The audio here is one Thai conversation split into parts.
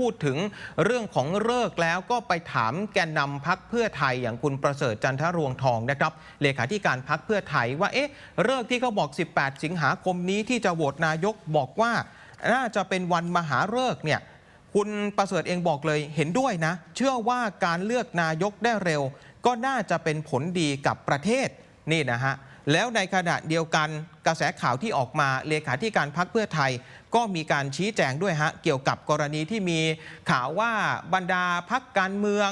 พูดถึงเรื่องของเลิกแล้วก็ไปถามแกนนำพักเพื่อไทยอย่างคุณประเสริฐจันทรวงทองนะครับเลขาธิการพักเพื่อไทยว่าเอ๊ะเลิกที่เขาบอก 18 สิงหาคมนี้ที่จะโหวตนายกบอกว่า น่าจะเป็นวันมหาฤกษ์เนี่ยคุณประเสริฐเองบอกเลยเห็นด้วยนะ เชื่อว่าการเลือกนายกได้เร็ว ก็น่าจะเป็นผลดีกับประเทศนี่นะฮะ แล้วในขณะเดียวกันกระแสข่าวที่ออกมาเลขาธิการพักเพื่อไทย ก็มีการชี้แจงด้วยฮะเกี่ยวกับกรณีที่มีข่าวว่าบรรดาพักการเมือง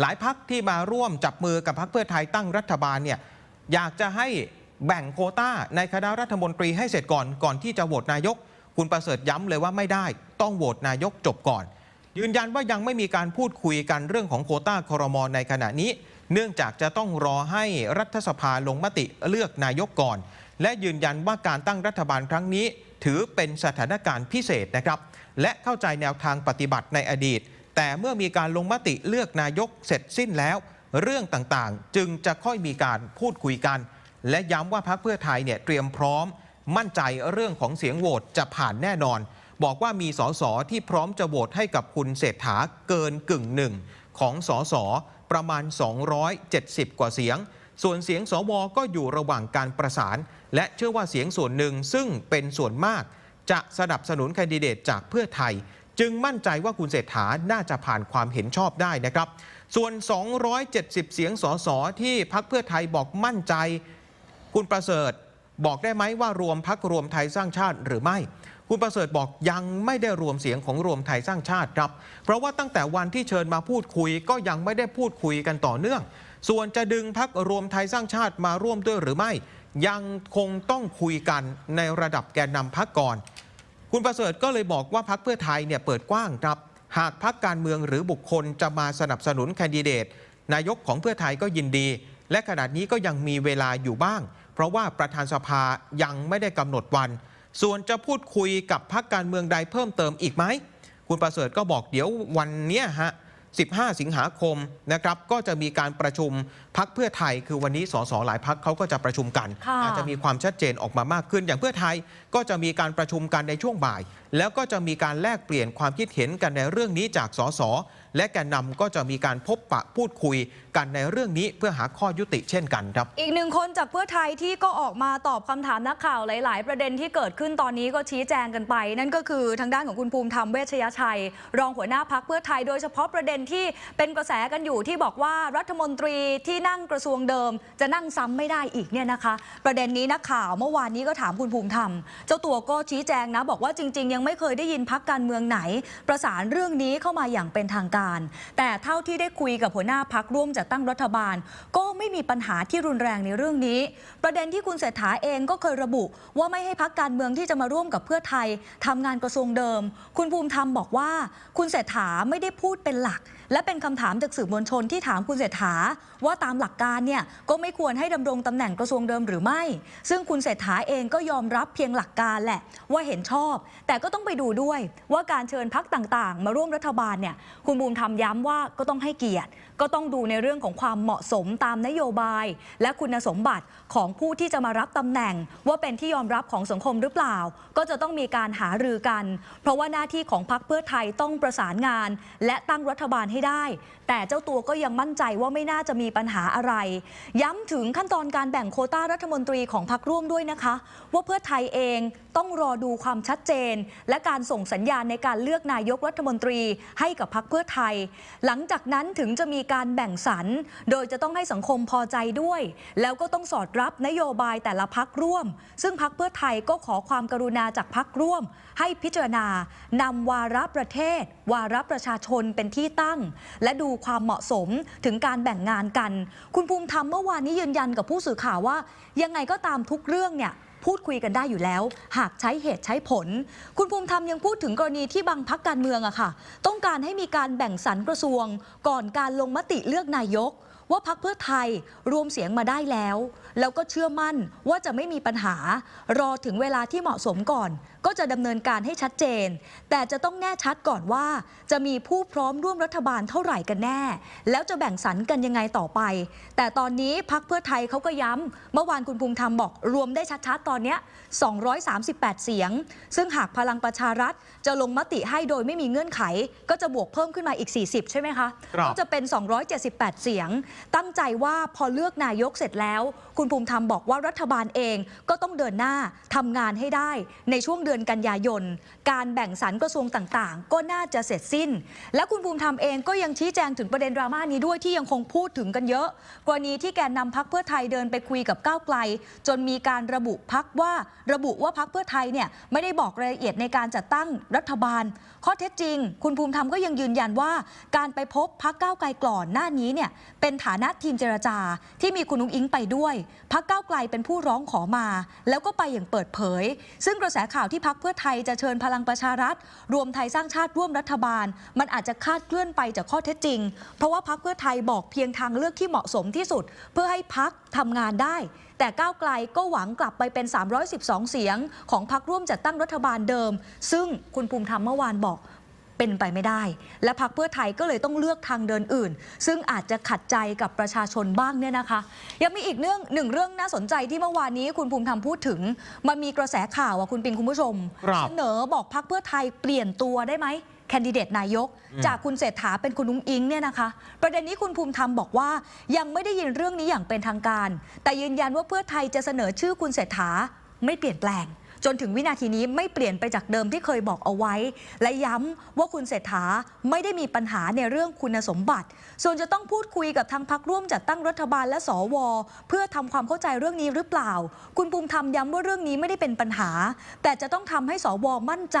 หลายพักที่มาร่วมจับมือกับพักเพื่อไทยตั้งรัฐบาลเนี่ยอยากจะให้แบ่งโคต้าในคณะรัฐมนตรีให้เสร็จก่อนก่อนที่จะโหวตนายก คุณประเสริฐย้ำเลยว่าไม่ได้ ต้องโหวตนายกจบก่อน ยืนยันว่ายังไม่มีการพูดคุยกันเรื่องของโคต้าครมในขณะนี้ เนื่องจากจะต้องรอให้รัฐสภาลงมติเลือกนายกก่อน และยืนยันว่าการตั้งรัฐบาลครั้งนี้ ถือเป็นสถานการณ์พิเศษนะครับ และเข้าใจแนวทางปฏิบัติในอดีต แต่เมื่อมีการลงมติเลือกนายกเสร็จสิ้นแล้ว เรื่องต่างๆ จึงจะค่อยมีการพูดคุยกัน และย้ำว่าพรรคเพื่อไทยเนี่ยเตรียมพร้อม มั่นใจเรื่องของเสียงโหวตจะผ่านแน่นอน บอกว่ามีสสที่พร้อมจะโหวตให้กับคุณเศรษฐาเกินกึ่งหนึ่งของสสประมาณ 270 กว่าเสียง ส่วนเสียงสวก็อยู่ระหว่างการประสาน และเชื่อว่าเสียงส่วนหนึ่งซึ่งเป็นส่วนมาก จะสนับสนุนแคนดิเดตจากเพื่อไทย จึงมั่นใจว่าคุณเศรษฐาน่าจะผ่านความเห็นชอบได้นะครับ ส่วน 270 เสียงสสที่พักเพื่อไทยบอกมั่นใจ คุณประเสริฐ บอกได้ไหมว่ารวมพักรวมไทยสร้างชาติหรือไม่ คุณประเสริฐบอกยังไม่ได้รวมเสียงของรวมไทยสร้างชาติครับ เพราะว่าตั้งแต่วันที่เชิญมาพูดคุย ก็ยังไม่ได้พูดคุยกันต่อเนื่อง ส่วนจะดึงพักรวมไทยสร้างชาติมาร่วมด้วยหรือไม่ ยังคงต้องคุยกันในระดับแกนนำพักก่อน คุณประเสริฐก็เลยบอกว่าพักเพื่อไทยเนี่ยเปิดกว้างครับ หากพักการเมืองหรือบุคคลจะมาสนับสนุนแคนดิเดต นายกของเพื่อไทยก็ยินดี และขณะนี้ก็ยังมีเวลาอยู่บ้าง เพราะว่าประธานสภายังไม่ได้กำหนดวัน ส่วนจะพูดคุยกับพักการเมืองใดเพิ่มเติมอีกไหม คุณประเสริฐก็บอกเดี๋ยววันเนี้ยฮะ 15 สิงหาคมนะครับ ก็จะมีการประชุมพักเพื่อไทย คือวันนี้สสหลายพักเขาก็จะประชุมกันค่ะอาจจะมีความชัดเจนออกมามากขึ้น อย่างเพื่อไทยก็จะมีการประชุมกันในช่วงบ่าย แล้วก็จะมีการแลกเปลี่ยนความคิดเห็นกันในเรื่องนี้จากสสและแกนนำก็จะมีการพบปะพูดคุยกันในเรื่องนี้เพื่อหาข้อยุติเช่นกันครับ อีกหนึ่งคนจากเพื่อไทยที่ก็ออกมาตอบคำถามนักข่าวหลาย ๆ ประเด็นที่เกิดขึ้นตอนนี้ก็ชี้แจงกันไป นั่นก็คือทางด้านของคุณภูมิธรรมเวชยชัย รองหัวหน้าพักเพื่อไทยโดยเฉพาะประเด็นที่เป็นกระแสกันอยู่ที่บอกว่ารัฐมนตรีที่นั่งกระทรวงเดิม จะนั่งซ้ำไม่ได้อีกเนี่ยนะคะ ประเด็นนี้นักข่าวเมื่อวานนี้ก็ถามคุณภูมิธรรม เจ้าตัวก็ชี้แจงนะบอกว่าจริง ๆ ยังไม่เคยได้ยินพักการเมืองไหน ประสานเรื่องนี้เข้ามาอย่างเป็นทางการ แต่เท่าที่ได้คุยกับหัวหน้าพักร่วมจัดตั้งรัฐบาล ก็ไม่มีปัญหาที่รุนแรงในเรื่องนี้ ประเด็นที่คุณเศรษฐาเองก็เคยระบุ ว่าไม่ให้พักการเมืองที่จะมาร่วมกับเพื่อไทยทำงานกระทรวงเดิม คุณภูมิธรรมบอกว่า คุณเศรษฐาไม่ได้พูดเป็นหลัก และเป็นคำถามจากสื่อมวลชนที่ถามคุณเศรษฐา ว่าตามหลักการเนี่ยก็ไม่ควรให้ดำรงตำแหน่งกระทรวงเดิมหรือไม่ ซึ่งคุณเศรษฐาเองก็ยอมรับเพียงหลักการแหละว่าเห็นชอบ แต่ก็ต้องไปดูด้วยว่าการเชิญพักต่างๆ มาร่วมรัฐบาลเนี่ยคุณภูมิธรรมย้ำว่าก็ต้องให้เกียรติ ก็ต้องดูในเรื่องของความเหมาะสมตามนโยบาย และคุณสมบัติของผู้ที่จะมารับตำแหน่ง ว่าเป็นที่ยอมรับของสังคมหรือเปล่า ก็จะต้องมีการหารือกัน เพราะว่าหน้าที่ของพรรคเพื่อไทยต้องประสานงาน และตั้งรัฐบาลให้ได้ แต่เจ้าตัวก็ยังมั่นใจว่าไม่น่าจะมีปัญหาอะไร ย้ำถึงขั้นตอนการแบ่งโคต้ารัฐมนตรีของพรรคร่วมด้วยนะคะ ว่าเพื่อไทยเองต้องรอดูความชัดเจน และการส่งสัญญาณในการเลือกนายกรัฐมนตรีให้กับพรรคเพื่อไทย หลังจากนั้นถึงจะมีการแบ่งสรรโดยจะต้องให้สังคมพอใจด้วย แล้วก็ต้องสอดรับนโยบายแต่ละพักร่วม ซึ่งพักเพื่อไทยก็ขอความกรุณาจากพักร่วม ให้พิจารณานำวาระประเทศ วาระประชาชนเป็นที่ตั้งและดูความเหมาะสมถึงการแบ่งงานกัน คุณภูมิธรรมเมื่อวานนี้ยืนยันกับผู้สื่อข่าวว่า ยังไงก็ตามทุกเรื่องเนี่ยพูดคุยกันได้อยู่แล้ว หากใช้เหตุใช้ผล คุณภูมิธรรมยังพูดถึงกรณีที่บางพักการเมืองอะค่ะ ต้องการให้มีการแบ่งสรรกระทรวง ก่อนการลงมติเลือกนายก ว่าพักเพื่อไทยรวมเสียงมาได้แล้ว แล้วก็เชื่อมั่นว่าจะไม่มีปัญหา รอถึงเวลาที่เหมาะสมก่อน ก็จะดำเนินการให้ชัดเจน แต่จะต้องแน่ชัดก่อนว่า จะมีผู้พร้อมร่วมรัฐบาลเท่าไหร่กันแน่ แล้วจะแบ่งสรรกันยังไงต่อไป แต่ตอนนี้พักเพื่อไทยเขาก็ย้ำเมื่อวานคุณภูมิธรรมบอกรวมได้ชัดๆตอนเนี้ย238 เสียง ซึ่งหากพลังประชารัฐจะลงมติให้โดยไม่มีเงื่อนไข ก็จะบวกเพิ่มขึ้นมาอีก 40 ใช่ไหมคะครับก็จะเป็น 278 เสียงตั้งใจว่าพอเลือกนายกเสร็จแล้ว คุณภูมิธรรมบอกว่ารัฐบาลเองก็ต้องเดินหน้าทำงานให้ได้ ในช่วงเดือนกันยายน การแบ่งสรรกระทรวงต่างๆ ก็น่าจะเสร็จสิ้น และคุณภูมิธรรมเองก็ยังชี้แจงถึงประเด็นดราม่านี้ด้วยที่ยังคงพูดถึงกันเยอะ กรณีที่แกนนำพักเพื่อไทยเดินไปคุยกับก้าวไกล จนมีการระบุพักว่าระบุว่าพักเพื่อไทยเนี่ยไม่ได้บอกรายละเอียดในการจัดตั้งรัฐบาล ข้อเท็จจริง คุณภูมิธรรมก็ยังยืนยันว่า การไปพบพักก้าวไกลก่อนหน้านี้เนี่ยเป็นฐานะทีมเจรจาที่มีคุณนุ้งอิงไปด้วยพักเก้าไกลเป็นผู้ร้องขอมา แล้วก็ไปอย่างเปิดเผย ซึ่งกระแสข่าวที่พักเพื่อไทยจะเชิญพลังประชารัฐ รวมไทยสร้างชาติร่วมรัฐบาล มันอาจจะคาดเคลื่อนไปจากข้อเท็จจริง เพราะว่าพักเพื่อไทยบอกเพียงทางเลือกที่เหมาะสมที่สุด เพื่อให้พักทำงานได้ แต่ก้าวไกลก็หวังกลับไปเป็น 312 เสียง ของพักร่วมจัดตั้งรัฐบาลเดิม ซึ่งคุณภูมิธรรมเมื่อวานบอก เป็นไปไม่ได้ และพักเพื่อไทยก็เลยต้องเลือกทางเดินอื่น ซึ่งอาจจะขัดใจกับประชาชนบ้างเนี่ยนะคะ ยังมีอีกเรื่องหนึ่งเรื่องน่าสนใจที่เมื่อวานนี้คุณภูมิธรรมพูดถึง มันมีกระแสข่าวอะคุณปิงคุณผู้ชมครับเสนอบอกพักเพื่อไทยเปลี่ยนตัวได้ไหมแคนดิเดตนายกอืมจากคุณเศรษฐาเป็นคุณนุ้งอิงเนี่ยนะคะ ประเด็นนี้คุณภูมิธรรมบอกว่ายังไม่ได้ยินเรื่องนี้อย่างเป็นทางการ แต่ยืนยันว่าเพื่อไทยจะเสนอชื่อคุณเศรษฐาไม่เปลี่ยนแปลง จนถึงวินาทีนี้ไม่เปลี่ยนไปจากเดิมที่เคยบอกเอาไว้ และย้ำว่าคุณเศรษฐาไม่ได้มีปัญหาในเรื่องคุณสมบัติ ส่วนจะต้องพูดคุยกับทางพักร่วมจัดตั้งรัฐบาลและสว เพื่อทำความเข้าใจเรื่องนี้หรือเปล่า คุณภูมิธรรมย้ำว่าเรื่องนี้ไม่ได้เป็นปัญหา แต่จะต้องทำให้สวมั่นใจ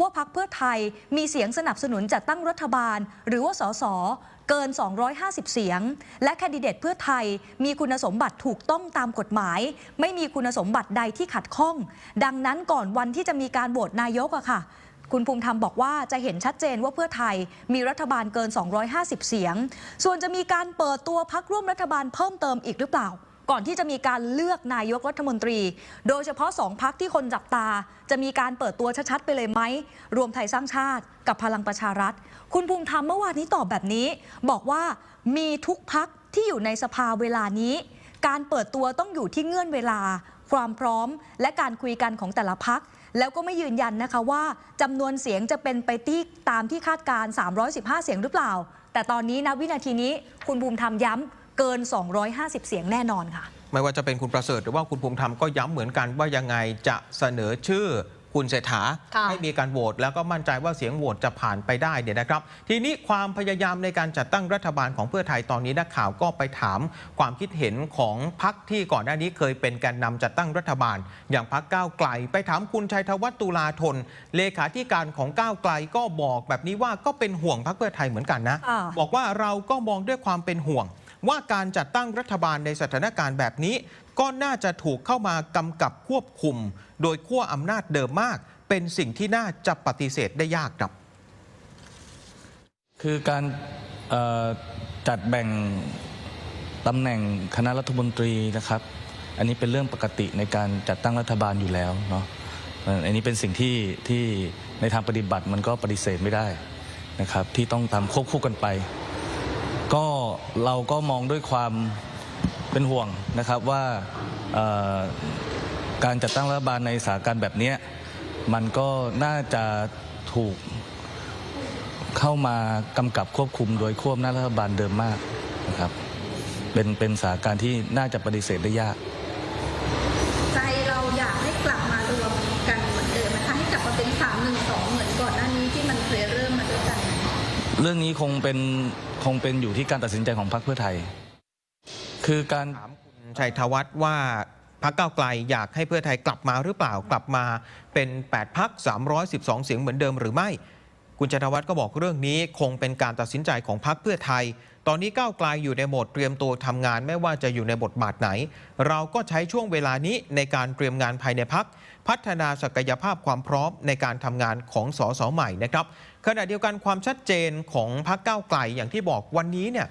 ว่าพักเพื่อไทยมีเสียงสนับสนุนจัดตั้งรัฐบาล หรือว่าสส เกิน 250 เสียง และแคนดิเดตเพื่อไทยมีคุณสมบัติถูกต้องตามกฎหมาย ไม่มีคุณสมบัติใดที่ขัดข้อง ดังนั้นก่อนวันที่จะมีการโหวตนายกอะค่ะคุณภูมิธรรมบอกว่าจะเห็นชัดเจนว่าเพื่อไทยมีรัฐบาลเกิน 250 เสียง ส่วนจะมีการเปิดตัวพักร่วมรัฐบาลเพิ่มเติมอีกหรือเปล่า ก่อนที่จะมีการเลือกนายกรัฐมนตรี โดยเฉพาะสองพักที่คนจับตา จะมีการเปิดตัวชัดๆไปเลยไหม รวมไทยสร้างชาติกับพลังประชารัฐ คุณภูมิธรรมเมื่อวานนี้ตอบแบบนี้ บอกว่ามีทุกพักที่อยู่ในสภาเวลานี้ การเปิดตัวต้องอยู่ที่เงื่อนเวลา ความพร้อม และการคุยกันของแต่ละพักแล้วก็ไม่ยืนยันนะคะว่าจำนวนเสียงจะเป็นไปที่ตามที่คาดการ 315 เสียงหรือเปล่า แต่ตอนนี้นะวินาทีนี้คุณภูมิธรรมย้ำ เกิน 250 เสียงแน่นอนค่ะ ไม่ว่าจะเป็นคุณประเสริฐหรือว่าคุณภูมิธรรมก็ย้ำเหมือนกันว่ายังไงจะเสนอชื่อคุณเศรษฐาค่ะให้มีการโหวตแล้วก็มั่นใจว่าเสียงโหวตจะผ่านไปได้เนี่ยนะครับ ทีนี้ความพยายามในการจัดตั้งรัฐบาลของเพื่อไทยตอนนี้นักข่าวก็ไปถามความคิดเห็นของพักที่ก่อนหน้านี้เคยเป็นแกนนำจัดตั้งรัฐบาล อย่างพักก้าวไกล ไปถามคุณชัยธวัฒน์ตุลาธนเลขาธิการของก้าวไกลก็บอกแบบนี้ว่าก็เป็นห่วงพักเพื่อไทยเหมือนกันนะค่ะบอกว่าเราก็มองด้วยความเป็นห่วง ว่าการจัดตั้งรัฐบาลในสถานการณ์แบบนี้ ก็น่าจะถูกเข้ามากำกับควบคุม โดยขั้วอำนาจเดิมมาก เป็นสิ่งที่น่าจะปฏิเสธได้ยากครับ คือการจัดแบ่งตำแหน่งคณะรัฐมนตรีนะครับ อันนี้เป็นเรื่องปกติในการจัดตั้งรัฐบาลอยู่แล้วเนาะอันนี้เป็นสิ่งที่ที่ในทางปฏิบัติมันก็ปฏิเสธไม่ได้นะครับ ที่ต้องทำควบคู่กันไป ก็เราก็มองด้วยความเป็นห่วงนะครับว่าเอ่อการจัดตั้งรัฐบาลในสถานการณ์แบบเนี้ยมันก็น่าจะถูกเข้ามากำกับควบคุมโดยควบหน้าจรัฐบาลเดิมมากนะครับเป็นเป็นสถานการณ์ที่น่าจะปฏิเสธได้ยาก ใจเราอยากให้กลับมารวมกันเหมือนเดิมนะคะให้กลับมาเป็นสามหนึ่งสองเหมือนก่อนหน้านี้ที่มันเคยเริ่มมาด้วยกัน เรื่องนี้คงเป็น คงเป็นอยู่ที่การตัดสินใจของพรรคเพื่อไทย คือการ ถามคุณชัยธวัฒน์ว่าพักก้าวไกลอยากให้เพื่อไทยกลับมาหรือเปล่า กลับมาเป็น 8พัก312 เสียงเหมือนเดิมหรือไม่ คุณชัยธวัฒน์ก็บอกเรื่องนี้คงเป็นการตัดสินใจของพักเพื่อไทย ตอนนี้ก้าวไกลอยู่ในโหมดเตรียมตัวทำงานไม่ว่าจะอยู่ในบทบาทไหน เราก็ใช้ช่วงเวลานี้ในการเตรียมงานภายในพัก พัฒนาศักยภาพความพร้อมในการทำงานของสสใหม่นะครับขณะเดียวกันความชัดเจนของพักก้าวไกลอย่างที่บอกวันนี้เนี่ย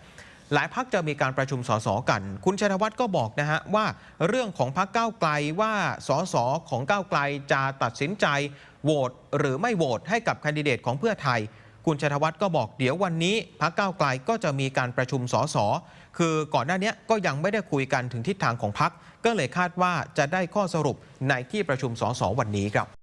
หลายพักจะมีการประชุมสสกัน คุณชัยวัฒน์ก็บอกนะฮะว่าเรื่องของพักก้าวไกลว่าสสของก้าวไกลจะตัดสินใจโหวตหรือไม่โหวตให้กับแคนดิเดตของเพื่อไทย คุณชัยธวัฒน์ก็บอกเดี๋ยววันนี้พักก้าวไกลก็จะมีการประชุมสสคือก่อนหน้านี้ก็ยังไม่ได้คุยกันถึงทิศทางของพักก็เลยคาดว่าจะได้ข้อสรุปในที่ประชุมสสวันนี้ครับ